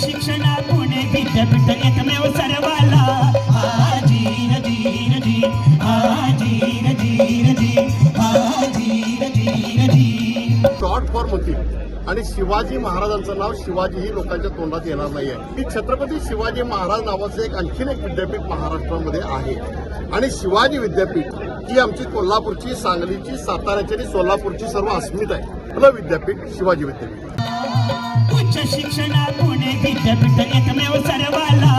शिक्षणा पुणे विद्यापीठ एकमेव सर्वाला. आजीर धीर जी आजीर धीर जी आजीर धीर जी शॉर्ट फॉर्म होती. आणि शिवाजी महाराजांचं नाव शिवाजी ही लोकांच्या तोंडात येणार नाहीये. की छत्रपती शिवाजी महाराज नावाचं एक आणखीन एक विद्यापीठ महाराष्ट्रामध्ये आहे. आणि शिवाजी विद्यापीठ ही आमची कोल्हापूरची सांगलीची साताऱ्याची आणि सोलापूरची सर्व अस्मित आहे. विद्यापीठ शिवाजी विद्यापीठ. उच्च शिक्षणा पुणे विद्यापीठ एकमेव सर्वाला.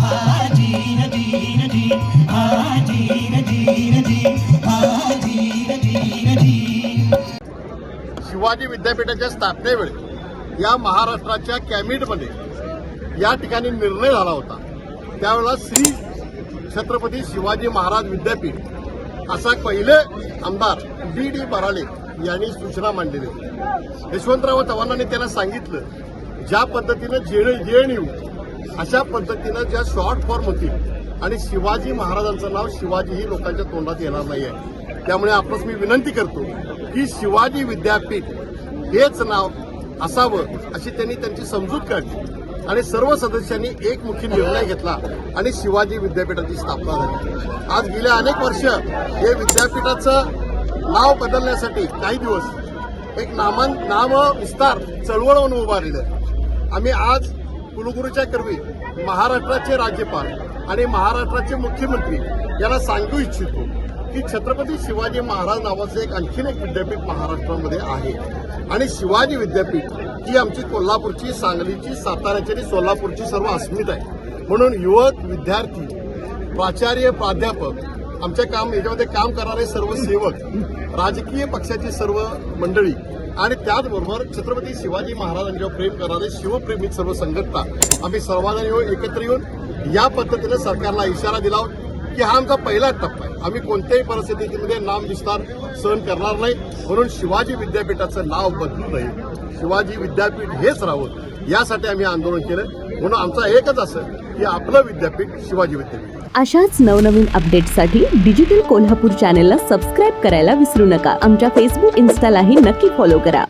हा धीर धीर धीर धीर धीर धीर धीर शिवाजी विद्यापीठाच्या स्थापनेवेळी या महाराष्ट्राच्या कॅबिनेटमध्ये या ठिकाणी निर्णय झाला होता. त्यावेळेला श्री छत्रपती शिवाजी महाराज विद्यापीठ असा पहिले आमदार डी डी बराले यांनी सूचना मांडलेली होती. यशवंतराव चव्हाणांनी त्यांना सांगितलं ज्या पद्धतीनं जेणे जेएनयू अशा पद्धतीनं ज्या शॉर्ट फॉर्म होतील आणि शिवाजी महाराजांचं नाव शिवाजी ही लोकांच्या तोंडात येणार नाही आहे त्यामुळे आपणास मी विनंती करतो की शिवाजी विद्यापीठ हेच नाव असावं अशी त्यांनी त्यांची समजूत काढली. आणि सर्व सदस्यांनी एकमुखी निर्णय घेतला आणि शिवाजी विद्यापीठाची स्थापना झाली. आज गेल्या अनेक वर्ष हे विद्यापीठाचं नाव बदलण्यासाठी काही दिवस एक नामन नाम विस्तार चळवळ म्हणून उभारलेलं आम्ही आज कुलगुरूच्या कर्वी महाराष्ट्राचे राज्यपाल आणि महाराष्ट्राचे मुख्यमंत्री यांना सांगू इच्छितो की छत्रपती शिवाजी महाराज नावाचं एक आणखीन एक विद्यापीठ महाराष्ट्रामध्ये आहे. आणि शिवाजी विद्यापीठ ही आमची कोल्हापूरची सांगलीची साताऱ्याची आणि सोलापूरची सर्व अस्मित आहे. म्हणून युवक विद्यार्थी प्राचार्य प्राध्यापक आमच्या काम याच्यामध्ये काम करणारे सर्व सेवक राजकीय पक्षाची सर्व मंडळी आणि त्याचबरोबर छत्रपती शिवाजी महाराजांच्यावर प्रेम करणारे शिवप्रेमी सर्व संघटना आम्ही सर्वांना येऊन एकत्र येऊन या पद्धतीने सरकारला इशारा दिला की हा आमचा पहिला टप्पा आहे. आम्ही कोणत्याही परिस्थितीमध्ये नाम विस्तार सहन करणार नाही. म्हणून शिवाजी विद्यापीठाचं नाव बदलू नये. शिवाजी विद्यापीठ हेच राहावं यासाठी आम्ही आंदोलन केलं. म्हणून आमचा एकच असं की आपलं विद्यापीठ शिवाजी विद्यापीठ. अशाच नवनवीन अपडेट्ससाठी डिजिटल कोल्हापूर चॅनेलला सबस्क्राईब करायला विसरू नका. आमच्या फेसबुक इन्स्टालाही नक्की फॉलो करा.